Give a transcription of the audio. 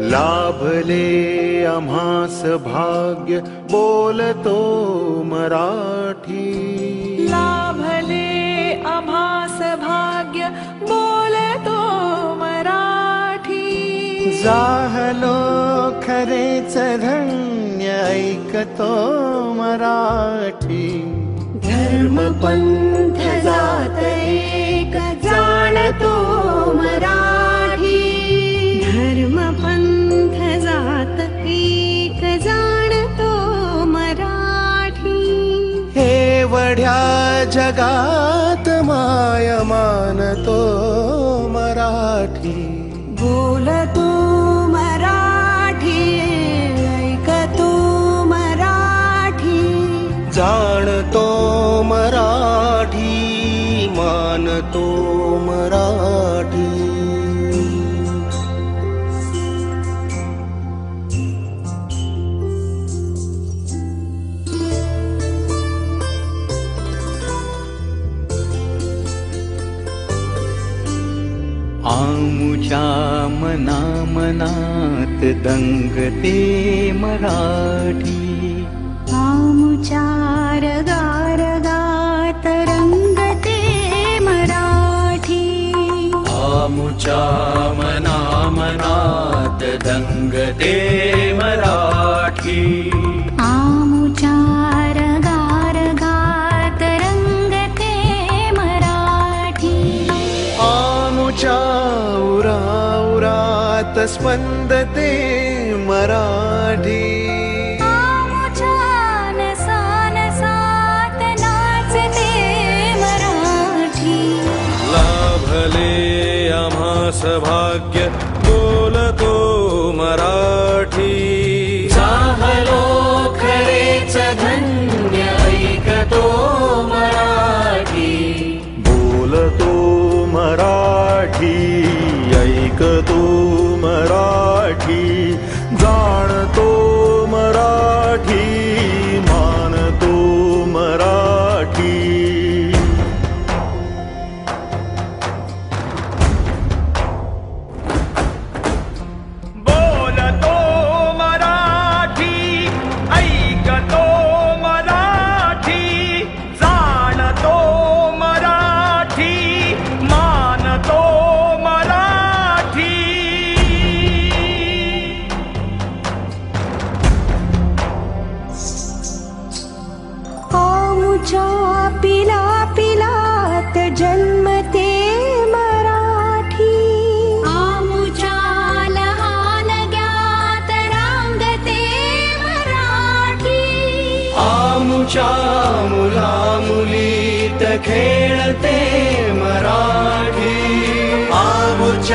लाभले आम्हास भाग्य बोलतो मराठी। लाभले आम्हास भाग्य बोलतो मराठी। जाहलो खरेच धन्य ऐकतो मराठी। धर्मपन्थ जगात माय मानतो मराठी। बोलतो मराठी ऐकतो मराठी। जाणतो मराठी मानतो मराठी आमुच्या मना मनात दंगते मराठी। आमुचार गारगात रंगते मराठी। आमुच्या मना मनात दंगते मराठी स्पंदते मराठी। आमुच्या नसानसात नाचते मराठी लाभले आम्हास भाग्य बोलतो मराठी। चाहलो खरेच धन्य ऐकतो मराठी। बोलतो मराठी ऐकतो मराठी जाणतो मराठी पीला पीला तन्मते मराठी। आम् चाल ज्ञात रागते मराठी। आम् च मुलामुली तेळते मराठी। च